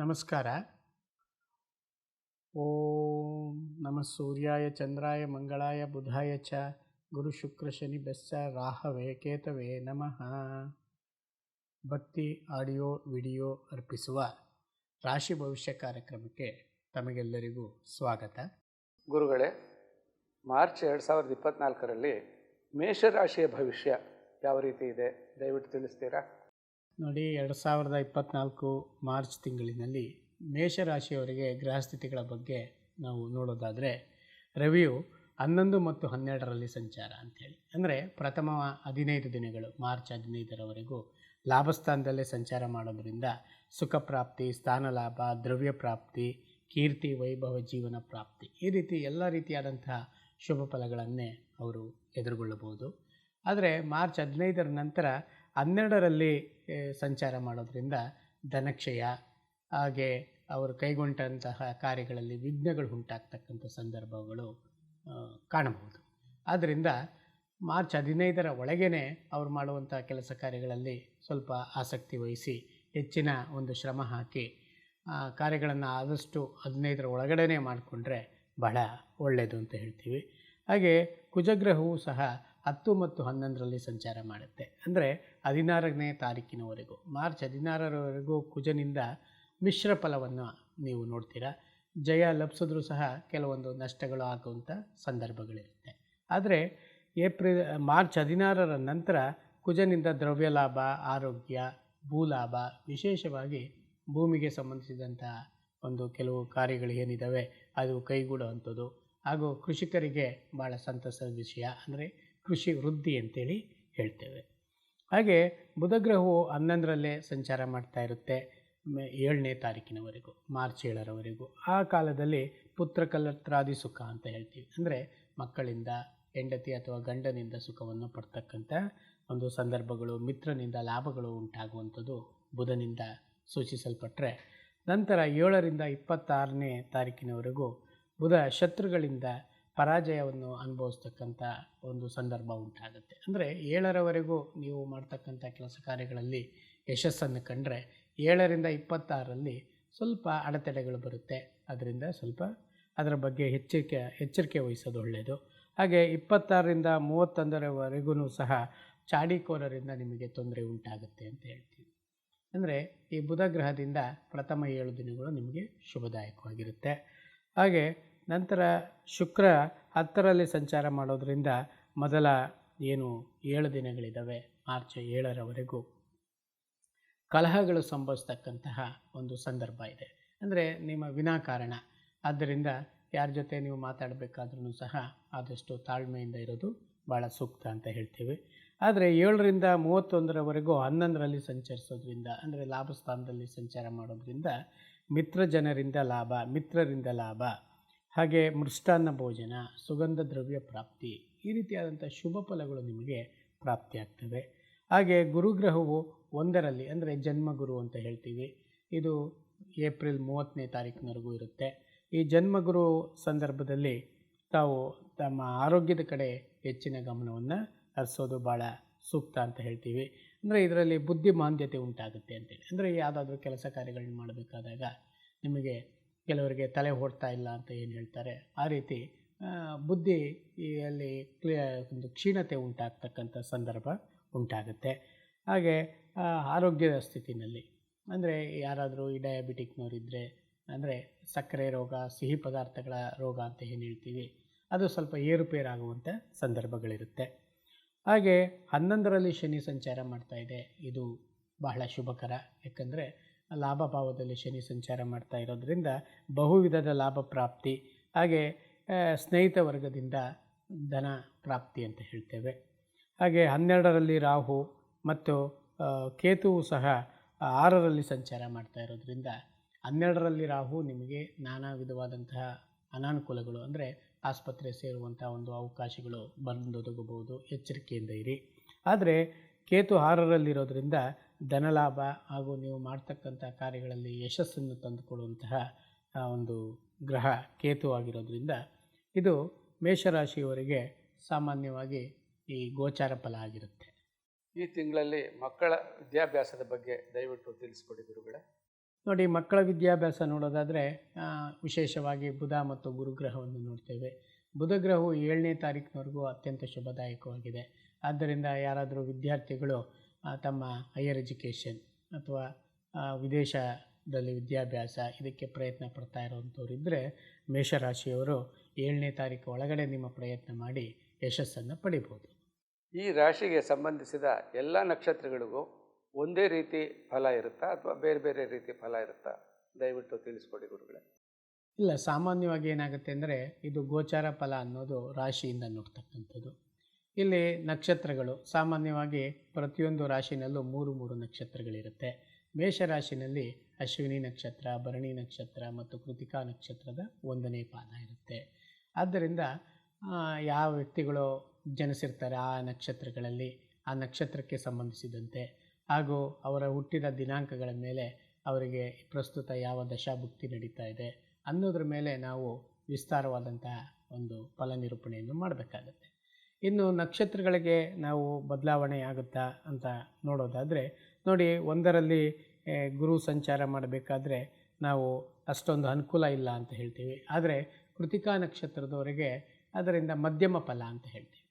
ನಮಸ್ಕಾರ. ಓಂ ನಮ ಸೂರ್ಯಾಯ ಚಂದ್ರಾಯ ಮಂಗಳಾಯ ಬುಧಾಯ ಚ. ಗುರು ಶುಕ್ರ ಶನಿ ಬೆಸ್ಸ ರಾಹವೇ ಕೇತವೇ ನಮಃ. ಭಕ್ತಿ, ಆಡಿಯೋ, ವಿಡಿಯೋ ಅರ್ಪಿಸುವ ರಾಶಿ ಭವಿಷ್ಯ ಕಾರ್ಯಕ್ರಮಕ್ಕೆ ತಮಗೆಲ್ಲರಿಗೂ ಸ್ವಾಗತ. ಗುರುಗಳೇ, ಮಾರ್ಚ್ ಎರಡು ಸಾವಿರದ ಇಪ್ಪತ್ತ್ನಾಲ್ಕರಲ್ಲಿ ಮೇಷರಾಶಿಯ ಭವಿಷ್ಯ ಯಾವ ರೀತಿ ಇದೆ? ದಯವಿಟ್ಟು ತಿಳಿಸ್ತೀರಾ? ನೋಡಿ, ಎರಡು ಸಾವಿರದ ಇಪ್ಪತ್ತ್ನಾಲ್ಕು ಮಾರ್ಚ್ ತಿಂಗಳಿನಲ್ಲಿ ಮೇಷರಾಶಿಯವರಿಗೆ ಗ್ರಹಸ್ಥಿತಿಗಳ ಬಗ್ಗೆ ನಾವು ನೋಡೋದಾದರೆ, ರವಿಯು ಹನ್ನೊಂದು ಮತ್ತು ಹನ್ನೆರಡರಲ್ಲಿ ಸಂಚಾರ ಅಂಥೇಳಿ ಅಂದರೆ ಪ್ರಥಮ ಹದಿನೈದು ದಿನಗಳು, ಮಾರ್ಚ್ ಹದಿನೈದರವರೆಗೂ ಲಾಭಸ್ಥಾನದಲ್ಲೇ ಸಂಚಾರ ಮಾಡೋದರಿಂದ ಸುಖ ಪ್ರಾಪ್ತಿ, ಸ್ಥಾನ ಲಾಭ, ದ್ರವ್ಯ ಪ್ರಾಪ್ತಿ, ಕೀರ್ತಿ, ವೈಭವ, ಜೀವನ ಪ್ರಾಪ್ತಿ ಈ ರೀತಿ ಎಲ್ಲ ರೀತಿಯಾದಂತಹ ಶುಭ ಫಲಗಳನ್ನೇ ಅವರು ಎದುರುಗೊಳ್ಳಬಹುದು. ಆದರೆ ಮಾರ್ಚ್ ಹದಿನೈದರ ನಂತರ ಹನ್ನೆರಡರಲ್ಲಿ ಸಂಚಾರ ಮಾಡೋದ್ರಿಂದ ಧನಕ್ಷಯ, ಹಾಗೆ ಅವರು ಕೈಗೊಂಡಂತಹ ಕಾರ್ಯಗಳಲ್ಲಿ ವಿಘ್ನಗಳು ಉಂಟಾಗ್ತಕ್ಕಂಥ ಸಂದರ್ಭಗಳು ಕಾಣಬಹುದು. ಆದ್ದರಿಂದ ಮಾರ್ಚ್ ಹದಿನೈದರ ಒಳಗೇ ಅವರು ಮಾಡುವಂಥ ಕೆಲಸ ಕಾರ್ಯಗಳಲ್ಲಿ ಸ್ವಲ್ಪ ಆಸಕ್ತಿ ವಹಿಸಿ ಹೆಚ್ಚಿನ ಒಂದು ಶ್ರಮ ಹಾಕಿ ಕಾರ್ಯಗಳನ್ನು ಆದಷ್ಟು ಹದಿನೈದರ ಒಳಗಡೆ ಮಾಡಿಕೊಂಡ್ರೆ ಬಹಳ ಒಳ್ಳೆಯದು ಅಂತ ಹೇಳ್ತೀವಿ. ಹಾಗೆ ಕುಜಗ್ರಹವು ಸಹ ಹತ್ತು ಮತ್ತು ಹನ್ನೊಂದರಲ್ಲಿ ಸಂಚಾರ ಮಾಡುತ್ತೆ. ಅಂದರೆ ಹದಿನಾರನೇ ತಾರೀಕಿನವರೆಗೂ, ಮಾರ್ಚ್ ಹದಿನಾರರವರೆಗೂ ಕುಜನಿಂದ ಮಿಶ್ರ ಫಲವನ್ನು ನೀವು ನೋಡ್ತೀರಾ. ಜಯ ಲಭಿಸಿದ್ರೂ ಸಹ ಕೆಲವೊಂದು ನಷ್ಟಗಳು ಆಗುವಂಥ ಸಂದರ್ಭಗಳಿರುತ್ತೆ. ಆದರೆ ಏಪ್ರಿಲ್, ಮಾರ್ಚ್ ಹದಿನಾರರ ನಂತರ ಕುಜನಿಂದ ದ್ರವ್ಯ ಲಾಭ ಆರೋಗ್ಯ, ಭೂಲಾಭ, ವಿಶೇಷವಾಗಿ ಭೂಮಿಗೆ ಸಂಬಂಧಿಸಿದಂಥ ಒಂದು ಕೆಲವು ಕಾರ್ಯಗಳು ಏನಿದ್ದಾವೆ ಅದು ಕೈಗೂಡುವಂಥದ್ದು. ಹಾಗೂ ಕೃಷಿಕರಿಗೆ ಭಾಳ ಸಂತಸದ ವಿಷಯ, ಅಂದರೆ ಕೃಷಿ ವೃದ್ಧಿ ಅಂತೇಳಿ ಹೇಳ್ತೇವೆ. ಹಾಗೆ ಬುಧಗ್ರಹವು ಹನ್ನೊಂದರಲ್ಲೇ ಸಂಚಾರ ಮಾಡ್ತಾ ಇರುತ್ತೆ ಏಳನೇ ತಾರೀಕಿನವರೆಗೂ, ಮಾರ್ಚ್ ಏಳರವರೆಗೂ. ಆ ಕಾಲದಲ್ಲಿ ಪುತ್ರ ಕಲತ್ರಾದಿ ಸುಖ ಅಂತ ಹೇಳ್ತೀವಿ. ಅಂದರೆ ಮಕ್ಕಳಿಂದ ಹೆಂಡತಿ ಅಥವಾ ಗಂಡನಿಂದ ಸುಖವನ್ನು ಪಡ್ತಕ್ಕಂಥ ಒಂದು ಸಂದರ್ಭಗಳು, ಮಿತ್ರನಿಂದ ಲಾಭಗಳು ಉಂಟಾಗುವಂಥದ್ದು ಬುಧನಿಂದ ಸೂಚಿಸಲ್ಪಟ್ಟರೆ ನಂತರ ಏಳರಿಂದ ಇಪ್ಪತ್ತಾರನೇ ತಾರೀಕಿನವರೆಗೂ ಬುಧ ಶತ್ರುಗಳಿಂದ ಪರಾಜಯವನ್ನು ಅನುಭವಿಸ್ತಕ್ಕಂಥ ಒಂದು ಸಂದರ್ಭ ಉಂಟಾಗುತ್ತೆ. ಅಂದರೆ ಏಳರವರೆಗೂ ನೀವು ಮಾಡ್ತಕ್ಕಂಥ ಕೆಲಸ ಕಾರ್ಯಗಳಲ್ಲಿ ಯಶಸ್ಸನ್ನು ಕಂಡರೆ ಏಳರಿಂದ ಇಪ್ಪತ್ತಾರರಲ್ಲಿ ಸ್ವಲ್ಪ ಅಡೆತಡೆಗಳು ಬರುತ್ತೆ. ಅದರಿಂದ ಸ್ವಲ್ಪ ಅದರ ಬಗ್ಗೆ ಎಚ್ಚರಿಕೆ ಎಚ್ಚರಿಕೆ ವಹಿಸೋದು ಒಳ್ಳೆಯದು ಹಾಗೆ ಇಪ್ಪತ್ತಾರರಿಂದ ಮೂವತ್ತೊಂದರವರೆಗೂ ಸಹ ಚಾಡಿಕೋರರಿಂದ ನಿಮಗೆ ತೊಂದರೆ ಉಂಟಾಗುತ್ತೆ ಅಂತ ಹೇಳ್ತೀವಿ. ಅಂದರೆ ಈ ಬುಧ ಗ್ರಹದಿಂದ ಪ್ರಥಮ ಏಳು ದಿನಗಳು ನಿಮಗೆ ಶುಭದಾಯಕವಾಗಿರುತ್ತೆ. ಹಾಗೆ ನಂತರ ಶುಕ್ರ ಹತ್ತರಲ್ಲಿ ಸಂಚಾರ ಮಾಡೋದರಿಂದ ಮೊದಲ ಏನು ಏಳು ದಿನಗಳಿದ್ದಾವೆ ಮಾರ್ಚ್ ಏಳರವರೆಗೂ. ಕಲಹಗಳು ಸಂಭವಿಸ್ತಕ್ಕಂತಹ ಒಂದು ಸಂದರ್ಭ ಇದೆ. ಅಂದರೆ ನಿಮ್ಮ ವಿನಾಕಾರಣ. ಆದ್ದರಿಂದ ಯಾರ ಜೊತೆ ನೀವು ಮಾತಾಡಬೇಕಾದ್ರೂ ಸಹ ಆದಷ್ಟು ತಾಳ್ಮೆಯಿಂದ ಇರೋದು ಭಾಳ ಸೂಕ್ತ ಅಂತ ಹೇಳ್ತೀವಿ. ಆದರೆ ಏಳರಿಂದ ಮೂವತ್ತೊಂದರವರೆಗೂ ಹನ್ನೊಂದರಲ್ಲಿ ಸಂಚರಿಸೋದ್ರಿಂದ, ಅಂದರೆ ಲಾಭ ಸ್ಥಾನದಲ್ಲಿ ಸಂಚಾರ ಮಾಡೋದ್ರಿಂದ ಮಿತ್ರ ಜನರಿಂದ ಲಾಭ, ಮಿತ್ರರಿಂದ ಲಾಭ ಹಾಗೆ ಮೃಷ್ಟಾನ್ನ ಭೋಜನ, ಸುಗಂಧ ದ್ರವ್ಯ ಪ್ರಾಪ್ತಿ ಈ ರೀತಿಯಾದಂಥ ಶುಭ ಫಲಗಳು ನಿಮಗೆ ಪ್ರಾಪ್ತಿಯಾಗ್ತವೆ ಹಾಗೆ ಗುರುಗ್ರಹವು ಒಂದರಲ್ಲಿ ಅಂದರೆ ಜನ್ಮಗುರು ಅಂತ ಹೇಳ್ತೀವಿ. ಇದು ಏಪ್ರಿಲ್ ಮೂವತ್ತನೇ ತಾರೀಕಿನವರೆಗೂ ಇರುತ್ತೆ. ಈ ಜನ್ಮಗುರು ಸಂದರ್ಭದಲ್ಲಿ ತಾವು ತಮ್ಮ ಆರೋಗ್ಯದ ಕಡೆ ಹೆಚ್ಚಿನ ಗಮನವನ್ನು ಹರಿಸೋದು ಭಾಳ ಸೂಕ್ತ ಅಂತ ಹೇಳ್ತೀವಿ. ಅಂದರೆ ಇದರಲ್ಲಿ ಬುದ್ಧಿಮಾಂದ್ಯತೆ ಉಂಟಾಗುತ್ತೆ ಅಂತೇಳಿ. ಅಂದರೆ ಯಾವುದಾದ್ರೂ ಕೆಲಸ ಕಾರ್ಯಗಳನ್ನ ಮಾಡಬೇಕಾದಾಗ ನಿಮಗೆ ಕೆಲವರಿಗೆ ತಲೆ ಓಡ್ತಾ ಇಲ್ಲ ಅಂತ ಏನು ಹೇಳ್ತಾರೆ, ಆ ರೀತಿ ಬುದ್ಧಿ ಅಲ್ಲಿ ಒಂದು ಕ್ಷೀಣತೆ ಉಂಟಾಗ್ತಕ್ಕಂಥ ಸಂದರ್ಭ ಉಂಟಾಗುತ್ತೆ. ಹಾಗೆ ಆರೋಗ್ಯದ ಸ್ಥಿತಿನಲ್ಲಿ, ಅಂದರೆ ಯಾರಾದರೂ ಈ ಡಯಾಬಿಟಿಕ್ನವರಿದ್ದರೆ ಅಂದರೆ ಸಕ್ಕರೆ ರೋಗ, ಸಿಹಿ ಪದಾರ್ಥಗಳ ರೋಗ ಅಂತ ಏನು ಹೇಳ್ತೀವಿ, ಅದು ಸ್ವಲ್ಪ ಏರುಪೇರಾಗುವಂಥ ಸಂದರ್ಭಗಳಿರುತ್ತೆ. ಹಾಗೆ ಹನ್ನೊಂದರಲ್ಲಿ ಶನಿ ಸಂಚಾರ ಮಾಡ್ತಾ ಇದೆ, ಇದು ಬಹಳ ಶುಭಕರ, ಯಾಕಂದರೆ ಲಾಭ ಭಾವದಲ್ಲಿ ಶನಿ ಸಂಚಾರ ಮಾಡ್ತಾ ಇರೋದ್ರಿಂದ ಬಹುವಿಧದ ಲಾಭ ಪ್ರಾಪ್ತಿ, ಹಾಗೆ ಸ್ನೇಹಿತ ವರ್ಗದಿಂದ ಧನ ಪ್ರಾಪ್ತಿ ಅಂತ ಹೇಳ್ತೇವೆ. ಹಾಗೆ ಹನ್ನೆರಡರಲ್ಲಿ ರಾಹು ಮತ್ತು ಕೇತುವು ಸಹ ಆರರಲ್ಲಿ ಸಂಚಾರ ಮಾಡ್ತಾ ಇರೋದ್ರಿಂದ ಹನ್ನೆರಡರಲ್ಲಿ ರಾಹು ನಿಮಗೆ ನಾನಾ ವಿಧವಾದಂತಹ ಅನಾನುಕೂಲಗಳು ಅಂದರೆ ಆಸ್ಪತ್ರೆ ಸೇರುವಂಥ ಒಂದು ಅವಕಾಶಗಳು ಬಂದೊದಗಬಹುದು. ಎಚ್ಚರಿಕೆಯಿಂದ ಇರಿ. ಆದರೆ ಕೇತು ಆರರಲ್ಲಿರೋದ್ರಿಂದ ಧನಲಾಭ ಹಾಗೂ ನೀವು ಮಾಡ್ತಕ್ಕಂಥ ಕಾರ್ಯಗಳಲ್ಲಿ ಯಶಸ್ಸನ್ನು ತಂದುಕೊಡುವಂತಹ ಆ, ಒಂದು ಗ್ರಹ ಕೇತು ಆಗಿರೋದ್ರಿಂದ ಇದು ಮೇಷರಾಶಿಯವರಿಗೆ ಸಾಮಾನ್ಯವಾಗಿ ಈ ಗೋಚಾರ ಫಲ ಆಗಿರುತ್ತೆ. ಈ ತಿಂಗಳಲ್ಲಿ ಮಕ್ಕಳ ವಿದ್ಯಾಭ್ಯಾಸದ ಬಗ್ಗೆ ದಯವಿಟ್ಟು ತಿಳಿಸ್ಕೊಡಿ ಗುರುಗಳೇ. ನೋಡಿ ಮಕ್ಕಳ ವಿದ್ಯಾಭ್ಯಾಸ ನೋಡೋದಾದರೆ ವಿಶೇಷವಾಗಿ ಬುಧ ಮತ್ತು ಗುರುಗ್ರಹವನ್ನು ನೋಡ್ತೇವೆ. ಬುಧಗ್ರಹವು ಏಳನೇ ತಾರೀಕಿನವರೆಗೂ ಅತ್ಯಂತ ಶುಭದಾಯಕವಾಗಿದೆ. ಆದ್ದರಿಂದ ಯಾರಾದರೂ ವಿದ್ಯಾರ್ಥಿಗಳು ತಮ್ಮ ಹೈಯರ್ ಎಜುಕೇಷನ್ ಅಥವಾ ವಿದೇಶದಲ್ಲಿ ವಿದ್ಯಾಭ್ಯಾಸ ಇದಕ್ಕೆ ಪ್ರಯತ್ನ ಪಡ್ತಾ ಇರೋವಂಥವ್ರು ಇದ್ದರೆ ಮೇಷರಾಶಿಯವರು ಏಳನೇ ತಾರೀಕು ಒಳಗಡೆ ನಿಮ್ಮ ಪ್ರಯತ್ನ ಮಾಡಿ ಯಶಸ್ಸನ್ನು ಪಡಿಬೋದು. ಈ ರಾಶಿಗೆ ಸಂಬಂಧಿಸಿದ ಎಲ್ಲ ನಕ್ಷತ್ರಗಳಿಗೂ ಒಂದೇ ರೀತಿ ಫಲ ಇರುತ್ತಾ ಅಥವಾ ಬೇರೆ ಬೇರೆ ರೀತಿ ಫಲ ಇರುತ್ತಾ? ದಯವಿಟ್ಟು ತಿಳಿಸ್ಕೊಡಿ ಗುರುಗಳೇ. ಇಲ್ಲ ಸಾಮಾನ್ಯವಾಗಿ ಏನಾಗುತ್ತೆ ಅಂದರೆ ಇದು ಗೋಚಾರ ಫಲ ಅನ್ನೋದು ರಾಶಿಯಿಂದ ನೋಡ್ತಕ್ಕಂಥದ್ದು. ಇಲ್ಲಿ ನಕ್ಷತ್ರಗಳು ಸಾಮಾನ್ಯವಾಗಿ ಪ್ರತಿಯೊಂದು ರಾಶಿನಲ್ಲೂ ಮೂರು ಮೂರು ನಕ್ಷತ್ರಗಳಿರುತ್ತೆ. ಮೇಷರಾಶಿನಲ್ಲಿ ಅಶ್ವಿನಿ ನಕ್ಷತ್ರ, ಭರಣಿ ನಕ್ಷತ್ರ ಮತ್ತು ಕೃತಿಕಾ ನಕ್ಷತ್ರದ ಒಂದನೇ ಪಾದ ಇರುತ್ತೆ. ಆದ್ದರಿಂದ ಯಾವ ವ್ಯಕ್ತಿಗಳು ಜನಿಸಿರ್ತಾರೆ ಆ ನಕ್ಷತ್ರಗಳಲ್ಲಿ, ಆ ನಕ್ಷತ್ರಕ್ಕೆ ಸಂಬಂಧಿಸಿದಂತೆ. ಹಾಗೂ ಅವರ ಹುಟ್ಟಿದ ದಿನಾಂಕಗಳ ಮೇಲೆ ಅವರಿಗೆ ಪ್ರಸ್ತುತ ಯಾವ ದಶಾಭುಕ್ತಿ ನಡೀತಾ ಇದೆ ಅನ್ನೋದ್ರ ಮೇಲೆ ನಾವು ವಿಸ್ತಾರವಾದಂತಹ ಒಂದು ಫಲ ನಿರೂಪಣೆಯನ್ನು ಮಾಡಬೇಕಾಗತ್ತೆ. ಇನ್ನು ನಕ್ಷತ್ರಗಳಿಗೆ ನಾವು ಬದಲಾವಣೆ ಆಗುತ್ತಾ ಅಂತ ನೋಡೋದಾದರೆ, ನೋಡಿ ಒಂದರಲ್ಲಿ ಗುರು ಸಂಚಾರ ಮಾಡಬೇಕಾದ್ರೆ ನಾವು ಅಷ್ಟೊಂದು ಅನುಕೂಲ ಇಲ್ಲ ಅಂತ ಹೇಳ್ತೀವಿ. ಆದರೆ ಕೃತಿಕಾ ನಕ್ಷತ್ರದವರೆಗೆ ಅದರಿಂದ ಮಧ್ಯಮ ಫಲ ಅಂತ ಹೇಳ್ತೀವಿ.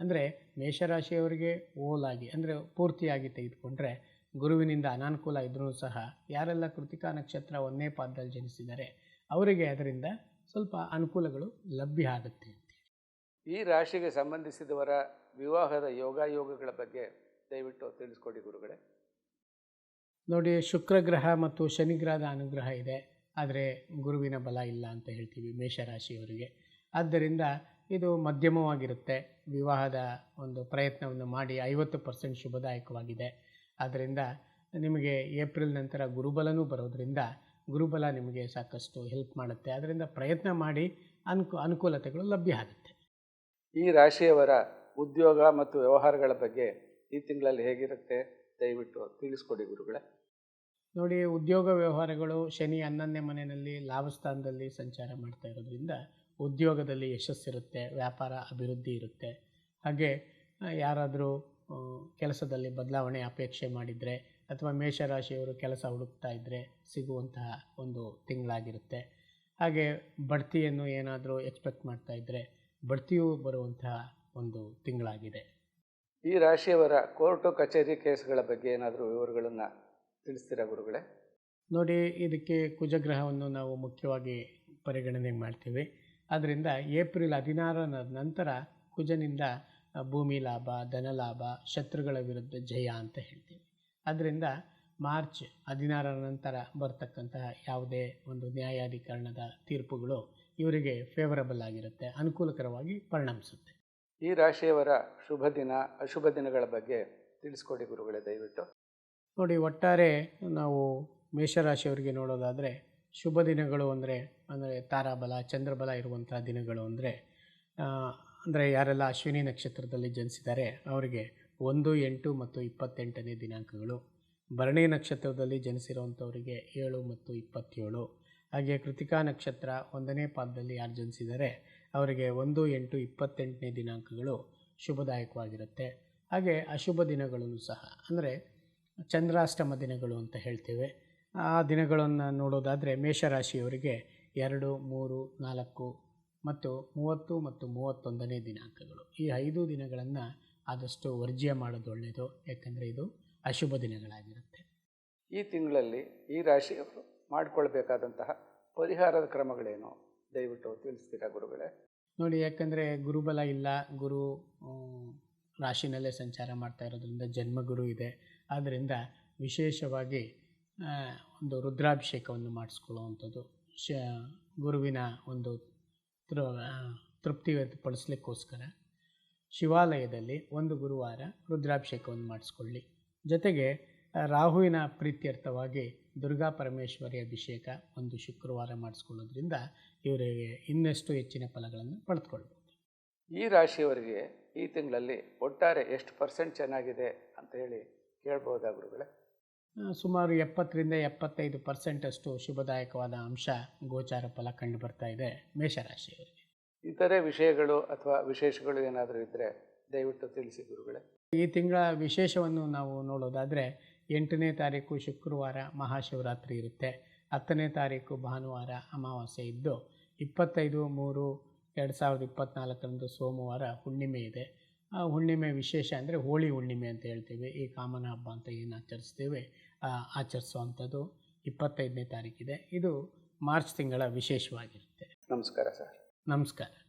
ಅಂದರೆ ಮೇಷರಾಶಿಯವರಿಗೆ ಓಲಾಗಿ, ಅಂದರೆ ಪೂರ್ತಿಯಾಗಿ ತೆಗೆದುಕೊಂಡ್ರೆ ಗುರುವಿನಿಂದ ಅನಾನುಕೂಲ ಇದ್ದರೂ ಸಹ ಯಾರೆಲ್ಲ ಕೃತಿಕಾ ನಕ್ಷತ್ರ ಒಂದೇ ಪಾದದಲ್ಲಿ ಜನಿಸಿದ್ದಾರೆ, ಅವರಿಗೆ ಅದರಿಂದ ಸ್ವಲ್ಪ ಅನುಕೂಲಗಳು ಲಭ್ಯ ಆಗುತ್ತೆ. ಈ ರಾಶಿಗೆ ಸಂಬಂಧಿಸಿದವರ ವಿವಾಹದ ಯೋಗಾಯೋಗಗಳ ಬಗ್ಗೆ ದಯವಿಟ್ಟು ತಿಳಿಸ್ಕೊಡಿ ಗುರುಗಳೇ. ನೋಡಿ, ಶುಕ್ರ ಗ್ರಹ ಮತ್ತು ಶನಿಗ್ರಹದ ಅನುಗ್ರಹ ಇದೆ. ಆದರೆ ಗುರುವಿನ ಬಲ ಇಲ್ಲ ಅಂತ ಹೇಳ್ತೀವಿ ಮೇಷರಾಶಿಯವರಿಗೆ. ಆದ್ದರಿಂದ ಇದು ಮಧ್ಯಮವಾಗಿರುತ್ತೆ. ವಿವಾಹದ ಒಂದು ಪ್ರಯತ್ನವನ್ನು ಮಾಡಿ ಐವತ್ತು ಪರ್ಸೆಂಟ್ ಶುಭದಾಯಕವಾಗಿದೆ. ಆದ್ದರಿಂದ ನಿಮಗೆ ಏಪ್ರಿಲ್ ನಂತರ ಗುರುಬಲನೂ ಬರೋದರಿಂದ ಗುರುಬಲ ನಿಮಗೆ ಸಾಕಷ್ಟು ಹೆಲ್ಪ್ ಮಾಡುತ್ತೆ. ಅದರಿಂದ ಪ್ರಯತ್ನ ಮಾಡಿ ಅನುಕೂ ಅನುಕೂಲತೆಗಳು ಲಭ್ಯ ಆಗುತ್ತೆ. ಈ ರಾಶಿಯವರ ಉದ್ಯೋಗ ಮತ್ತು ವ್ಯವಹಾರಗಳ ಬಗ್ಗೆ ಈ ತಿಂಗಳಲ್ಲಿ ಹೇಗಿರುತ್ತೆ? ದಯವಿಟ್ಟು ತಿಳಿಸ್ಕೊಡಿ ಗುರುಗಳೇ. ನೋಡಿ, ಉದ್ಯೋಗ ವ್ಯವಹಾರಗಳು ಶನಿ ಹನ್ನೊಂದನೇ ಮನೆಯಲ್ಲಿ ಲಾಭಸ್ಥಾನದಲ್ಲಿ ಸಂಚಾರ ಮಾಡ್ತಾ ಇರೋದ್ರಿಂದ ಉದ್ಯೋಗದಲ್ಲಿ ಯಶಸ್ಸಿರುತ್ತೆ, ವ್ಯಾಪಾರ ಅಭಿವೃದ್ಧಿ ಇರುತ್ತೆ. ಹಾಗೆ ಯಾರಾದರೂ ಕೆಲಸದಲ್ಲಿ ಬದಲಾವಣೆ ಅಪೇಕ್ಷೆ ಮಾಡಿದರೆ ಅಥವಾ ಮೇಷರಾಶಿಯವರು ಕೆಲಸ ಹುಡುಕ್ತಾ ಇದ್ದರೆ ಸಿಗುವಂತಹ ಒಂದು ತಿಂಗಳಾಗಿರುತ್ತೆ. ಹಾಗೆ ಬಡ್ತಿಯನ್ನು ಏನಾದರೂ ಎಕ್ಸ್ಪೆಕ್ಟ್ ಮಾಡ್ತಾ ಇದ್ದರೆ ಬಡ್ತಿಯೂ ಬರುವಂತಹ ಒಂದು ತಿಂಗಳಾಗಿದೆ. ಈ ರಾಶಿಯವರ ಕೋರ್ಟು ಕಚೇರಿ ಕೇಸ್ಗಳ ಬಗ್ಗೆ ಏನಾದರೂ ವಿವರಗಳನ್ನು ತಿಳಿಸ್ತೀರಾ ಗುರುಗಳೇ? ನೋಡಿ ಇದಕ್ಕೆ ಕುಜಗ್ರಹವನ್ನು ನಾವು ಮುಖ್ಯವಾಗಿ ಪರಿಗಣನೆ ಮಾಡ್ತೀವಿ. ಆದ್ದರಿಂದ ಏಪ್ರಿಲ್ ಹದಿನಾರರ ನಂತರ ಕುಜನಿಂದ ಭೂಮಿ ಲಾಭ ಧನ ಲಾಭ ಶತ್ರುಗಳ ವಿರುದ್ಧ ಜಯ ಅಂತ ಹೇಳ್ತೀವಿ. ಆದ್ದರಿಂದ ಮಾರ್ಚ್ ಹದಿನಾರರ ನಂತರ ಬರ್ತಕ್ಕಂತಹ ಯಾವುದೇ ಒಂದು ನ್ಯಾಯಾಧಿಕರಣದ ತೀರ್ಪುಗಳು ಇವರಿಗೆ ಫೇವರಬಲ್ ಆಗಿರುತ್ತೆ ಅನುಕೂಲಕರವಾಗಿ ಪರಿಣಮಿಸುತ್ತೆ. ಈ ರಾಶಿಯವರ ಶುಭ ದಿನ ಅಶುಭ ದಿನಗಳ ಬಗ್ಗೆ ತಿಳಿಸ್ಕೊಡಿ ಗುರುಗಳೇ ದಯವಿಟ್ಟು. ನೋಡಿ ಒಟ್ಟಾರೆ ನಾವು ಮೇಷರಾಶಿಯವರಿಗೆ ನೋಡೋದಾದರೆ ಶುಭ ದಿನಗಳು ಅಂದರೆ ಅಂದರೆ ತಾರಾಬಲ ಚಂದ್ರಬಲ ಇರುವಂಥ ದಿನಗಳು ಅಂದರೆ ಅಂದರೆ ಯಾರೆಲ್ಲ ಅಶ್ವಿನಿ ನಕ್ಷತ್ರದಲ್ಲಿ ಜನಿಸಿದ್ದಾರೆ ಅವರಿಗೆ ಒಂದು ಎಂಟು ಮತ್ತು ಇಪ್ಪತ್ತೆಂಟನೇ ದಿನಾಂಕಗಳು. ಭರಣಿ ನಕ್ಷತ್ರದಲ್ಲಿ ಜನಿಸಿರುವಂಥವರಿಗೆ ಏಳು ಮತ್ತು ಇಪ್ಪತ್ತೇಳು. ಹಾಗೆ ಕೃತಿಕಾ ನಕ್ಷತ್ರ ಒಂದನೇ ಪಾದದಲ್ಲಿ ಯಾರು ಜನಿಸಿದರೆ ಅವರಿಗೆ ಒಂದು ಎಂಟು ಇಪ್ಪತ್ತೆಂಟನೇ ದಿನಾಂಕಗಳು ಶುಭದಾಯಕವಾಗಿರುತ್ತೆ. ಹಾಗೆ ಅಶುಭ ದಿನಗಳಲ್ಲೂ ಸಹ, ಅಂದರೆ ಚಂದ್ರಾಷ್ಟಮ ದಿನಗಳು ಅಂತ ಹೇಳ್ತೇವೆ. ಆ ದಿನಗಳನ್ನು ನೋಡೋದಾದರೆ ಮೇಷರಾಶಿಯವರಿಗೆ ಎರಡು, ಮೂರು, ನಾಲ್ಕು ಮತ್ತು ಮೂವತ್ತು ಮತ್ತು ಮೂವತ್ತೊಂದನೇ ದಿನಾಂಕಗಳು. ಈ ಐದು ದಿನಗಳನ್ನು ಆದಷ್ಟು ವರ್ಜ್ಯ ಮಾಡೋದು ಒಳ್ಳೆಯದು, ಯಾಕಂದರೆ ಇದು ಅಶುಭ ದಿನಗಳಾಗಿರುತ್ತೆ. ಈ ತಿಂಗಳಲ್ಲಿ ಈ ರಾಶಿಯವರು ಮಾಡಿಕೊಳ್ಬೇಕಾದಂತಹ ಪರಿಹಾರದ ಕ್ರಮಗಳೇನು? ದಯವಿಟ್ಟು ತಿಳಿಸ್ತೀರಾ ಗುರುಗಳೇ? ನೋಡಿ, ಯಾಕಂದರೆ ಗುರುಬಲ ಇಲ್ಲ, ಗುರು ರಾಶಿನಲ್ಲೇ ಸಂಚಾರ ಮಾಡ್ತಾ ಇರೋದ್ರಿಂದ ಜನ್ಮಗುರು ಇದೆ. ಆದ್ದರಿಂದ ವಿಶೇಷವಾಗಿ ಒಂದು ರುದ್ರಾಭಿಷೇಕವನ್ನು ಮಾಡಿಸ್ಕೊಳ್ಳುವಂಥದ್ದು, ಶ, ಗುರುವಿನ ಒಂದು ತೃ ತೃಪ್ತಿ ಪಡಿಸ್ಲಿಕ್ಕೋಸ್ಕರ ಶಿವಾಲಯದಲ್ಲಿ ಒಂದು ಗುರುವಾರ ರುದ್ರಾಭಿಷೇಕವನ್ನು ಮಾಡಿಸ್ಕೊಳ್ಳಿ. ಜೊತೆಗೆ ರಾಹುವಿನ ಪ್ರೀತ್ಯರ್ಥವಾಗಿ ದುರ್ಗಾ ಪರಮೇಶ್ವರಿ ಅಭಿಷೇಕ ಒಂದು ಶುಕ್ರವಾರ ಮಾಡಿಸ್ಕೊಳ್ಳೋದ್ರಿಂದ ಇವರಿಗೆ ಇನ್ನಷ್ಟು ಹೆಚ್ಚಿನ ಫಲಗಳನ್ನು ಪಡೆದುಕೊಳ್ಬೋದು. ಈ ರಾಶಿಯವರಿಗೆ ಈ ತಿಂಗಳಲ್ಲಿ ಒಟ್ಟಾರೆ ಎಷ್ಟು ಪರ್ಸೆಂಟ್ ಚೆನ್ನಾಗಿದೆ ಅಂತ ಹೇಳಿ ಕೇಳ್ಬೋದಾ ಗುರುಗಳೇ? ಸುಮಾರು ಎಪ್ಪತ್ತರಿಂದ ಎಪ್ಪತ್ತೈದು ಪರ್ಸೆಂಟಷ್ಟು ಶುಭದಾಯಕವಾದ ಅಂಶ ಗೋಚಾರ ಫಲ ಕಂಡು ಬರ್ತಾ ಇದೆ ಮೇಷರಾಶಿಯವರಿಗೆ ಇತರೆ ವಿಷಯಗಳು ಅಥವಾ ವಿಶೇಷಗಳು ಏನಾದರೂ ಇದ್ದರೆ ದಯವಿಟ್ಟು ತಿಳಿಸಿ ಗುರುಗಳೇ. ಈ ತಿಂಗಳ ವಿಶೇಷವನ್ನು ನಾವು ನೋಡೋದಾದರೆ ಎಂಟನೇ ತಾರೀಕು ಶುಕ್ರವಾರ ಮಹಾಶಿವರಾತ್ರಿ ಇರುತ್ತೆ. ಹತ್ತನೇ ತಾರೀಕು ಭಾನುವಾರ ಅಮಾವಾಸ್ಯೆ ಇದ್ದು ಇಪ್ಪತ್ತೈದು ಮೂರು ಎರಡು ಸಾವಿರದ ಇಪ್ಪತ್ತ್ನಾಲ್ಕರಂದು ಸೋಮವಾರ ಹುಣ್ಣಿಮೆ ಇದೆ. ಆ ಹುಣ್ಣಿಮೆ ವಿಶೇಷ ಅಂದರೆ ಹೋಳಿ ಹುಣ್ಣಿಮೆ ಅಂತ ಹೇಳ್ತೀವಿ. ಈ ಕಾಮನ ಹಬ್ಬ ಅಂತ ಏನು ಆಚರಿಸ್ತೀವಿ? ಆಚರಿಸುವಂಥದ್ದು ಇಪ್ಪತ್ತೈದನೇ ತಾರೀಕಿದೆ. ಇದು ಮಾರ್ಚ್ ತಿಂಗಳ ವಿಶೇಷವಾಗಿರುತ್ತೆ. ನಮಸ್ಕಾರ ಸರ್. ನಮಸ್ಕಾರ.